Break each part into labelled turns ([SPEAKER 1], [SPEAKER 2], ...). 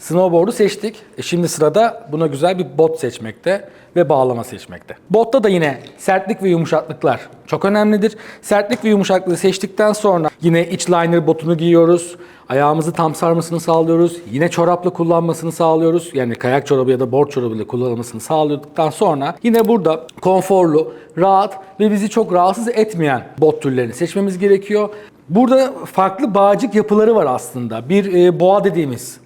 [SPEAKER 1] Snowboard'u seçtik. E şimdi sırada buna güzel bir bot seçmekte ve bağlama seçmekte. Botta da yine sertlik ve yumuşaklıklar çok önemlidir. Sertlik ve yumuşaklığı seçtikten sonra yine iç liner botunu giyiyoruz. Ayağımızı tam sarmasını sağlıyoruz. Yine çorapla kullanmasını sağlıyoruz. Yani kayak çorabı ya da board çorabıyla kullanılmasını sağladıktan sonra yine burada konforlu, rahat ve bizi çok rahatsız etmeyen bot türlerini seçmemiz gerekiyor. Burada farklı bağcık yapıları var aslında. Bir e, boğa dediğimiz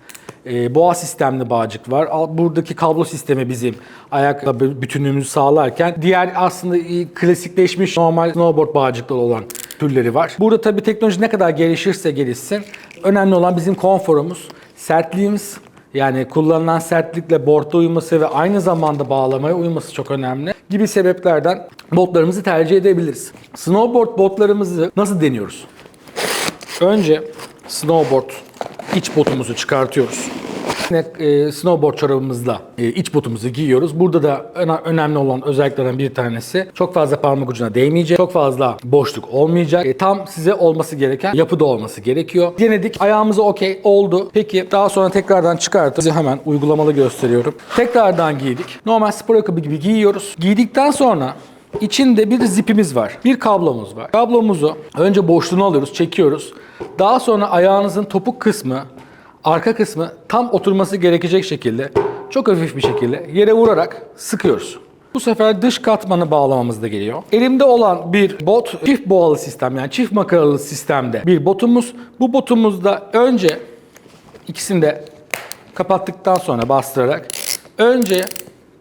[SPEAKER 1] e, boğa sistemli bağcık var. Buradaki kablo sistemi bizim ayakla bü- bütünlüğümüzü sağlarken diğer aslında klasikleşmiş normal snowboard bağcıkları olan türleri var. Burada tabii teknoloji ne kadar gelişirse gelişsin önemli olan bizim konforumuz, sertliğimiz yani kullanılan sertlikle boardda uyuması ve aynı zamanda bağlamaya uyuması çok önemli gibi sebeplerden botlarımızı tercih edebiliriz. Snowboard botlarımızı nasıl deniyoruz? Önce snowboard iç botumuzu çıkartıyoruz. Yine e, snowboard çorabımızla e, iç botumuzu giyiyoruz. Burada da öne- önemli olan özelliklerden bir tanesi çok fazla parmak ucuna değmeyecek, çok fazla boşluk olmayacak. E, tam size olması gereken yapıda olması gerekiyor. Denedik, ayağımıza okey oldu. Peki daha sonra tekrardan çıkartıp size hemen uygulamalı gösteriyorum. Tekrardan giydik. Normal spor ayakkabı gibi giyiyoruz. Giydikten sonra İçinde bir zipimiz var. Bir kablomuz var. Kablomuzu önce boşluğunu alıyoruz, çekiyoruz. Daha sonra ayağınızın topuk kısmı, arka kısmı tam oturması gerekecek şekilde çok hafif bir şekilde yere vurarak sıkıyoruz. Bu sefer dış katmanı bağlamamız da geliyor. Elimde olan bir bot çift boğalı sistem yani çift makaralı sistemde bir botumuz. Bu botumuzda önce ikisini de kapattıktan sonra bastırarak önce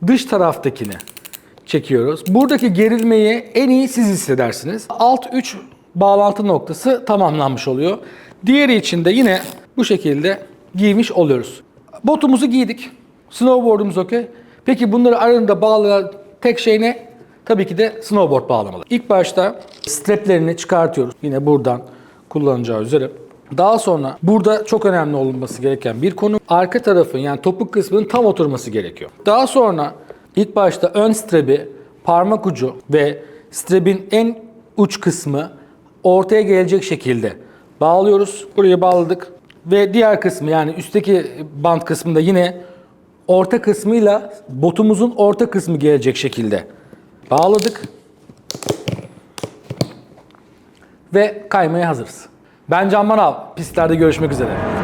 [SPEAKER 1] dış taraftakini çekiyoruz. Buradaki gerilmeyi en iyi siz hissedersiniz. Alt 3 bağlantı noktası tamamlanmış oluyor. Diğeri için de yine bu şekilde giymiş oluyoruz. Botumuzu giydik. Snowboard'umuz okey. Peki bunları arasında bağlayan tek şey ne? Tabii ki de snowboard bağlamalı. İlk başta straplerini çıkartıyoruz. Yine buradan kullanacağı üzere. Daha sonra burada çok önemli olması gereken bir konu arka tarafın yani topuk kısmının tam oturması gerekiyor. Daha sonra ilk başta ön strebi, parmak ucu ve strebin en uç kısmı ortaya gelecek şekilde bağlıyoruz. Buraya bağladık ve diğer kısmı yani üstteki bant kısmında yine orta kısmıyla botumuzun orta kısmı gelecek şekilde bağladık ve kaymaya hazırız. Ben Can Manav. Pistlerde görüşmek üzere.